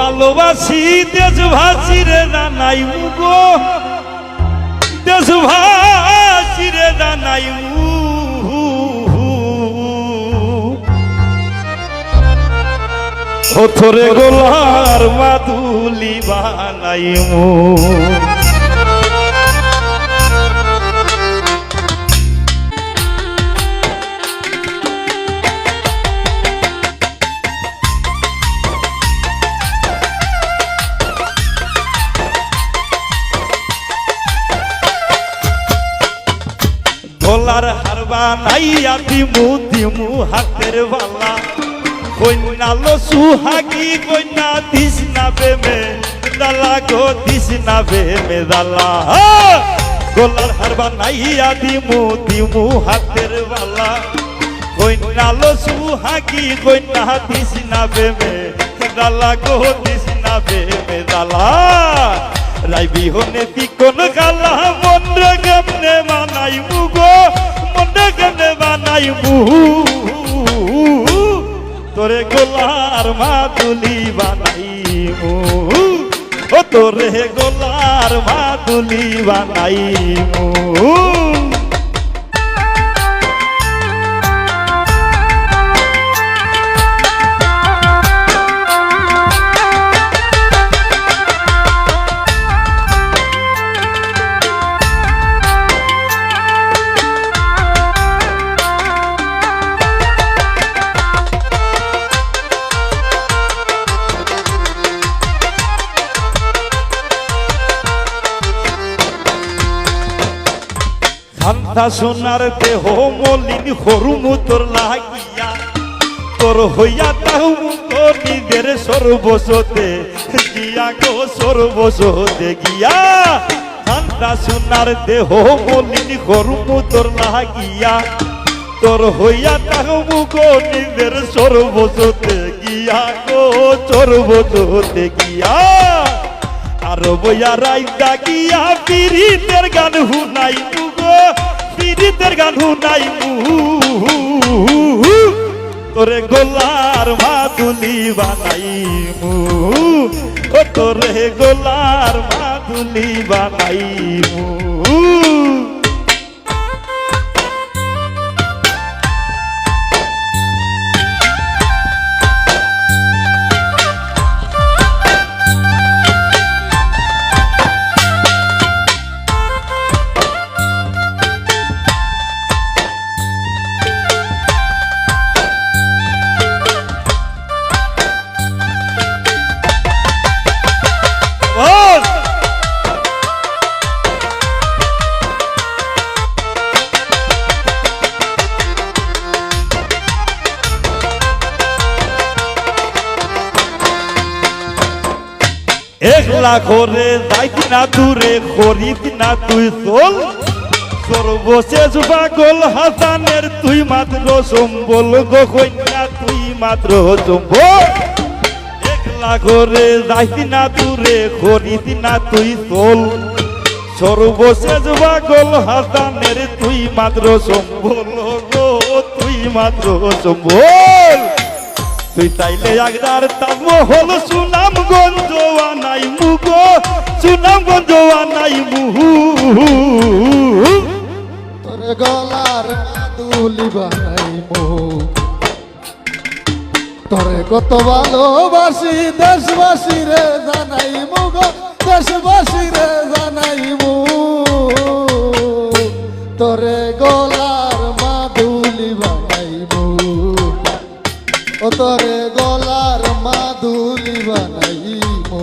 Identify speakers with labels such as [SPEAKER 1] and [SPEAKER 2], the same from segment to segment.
[SPEAKER 1] ভালোবাসি দেশভাসি রে জানাই গো দেশভাসি রে জানাই ওথরে গোলার মাদুলি বানাইমু। গলার হারবা নাইয়া দিমু দিমু হাতের বালা। কন্যা লো সুহাগি, কন্যা দিস না বেমে দালা গো, দিস না বেমে দালা। গলার হারবা নাইয়া দিমু দিমু হাতের বালা। কন্যা লো সুহাগি, কন্যা দিস না বেমে দালা গো, দিস না বেমে দালা। রাইবি বিহনে দি কোন গালা মন্দ্র কেমনে বানাই মুগো? মন্দ্র কেমনে বানাই মুহু? তোরে গোলার মাদুলি বানাইমু ও তোরে গোলার মাদুলি বানাইমু খান্তা সোনার দেহ মলিন হরুমু তোর লাগিয়া। তোর হইয়া তাহু নিজের সর্বসতে গিয়া গো সর্বসতে গিয়া। খান্তা সোনার দেহ মলিন হরুমু তোর লাগিয়া। তোর হইয়া তাহু গো নিজের সর্বসতে গিয়া গো সর্বসতে গিয়া। আর বইয়া রাইতা গিয়া পিরিতের গান হুনাই মুগো পিরিতের গান নাই তোরে গোলার মাদুলি বানাই মু। ও তোরে গোলার মাদুলি বানাই একলা করে যাইতি না দূরে, করিত না তুই চল। সর্বশেষ পাগল হাসানের তুই মাত্র সম্বল, গো কন্যা, তুই মাত্র সম্বল। একলা করে যাইতি না দূরে, করিত না তুই চল। সর্বশেষ পাগল হাসানের তুই মাত্র সম্বল, গো, তুই মাত্র সম্বল। তুই তাইলে আগদার তাম হল, সুনাম গঞ্জ নাই মুগো সুনাম গঞ্জ নাই মুহু
[SPEAKER 2] তোরে গলার দুলি বানাই মো। তোরে কত ভালোবাসি, দেশবাসী রে জানাই মো গো, দেশবাসী রে জানাই মো। তোরে গলার তোরে গলার মাদুলি বানাই মো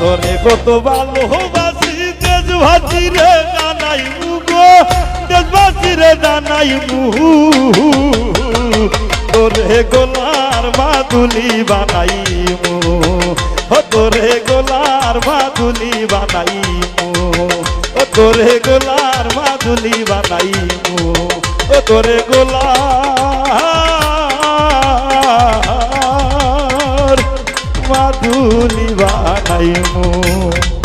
[SPEAKER 1] তোরে কত ভালোবাসি, দেশবাসী রে জানাই মুগো দেশবাসী রে জানাই তোরে গোলার মাদুলি বানাই মু। তোরে গোলার মাদুলি বানাই মু। তোরে গোলার মাদুলি বানাই মু। ও, তোরে গোলার মাদুলি বানাই মু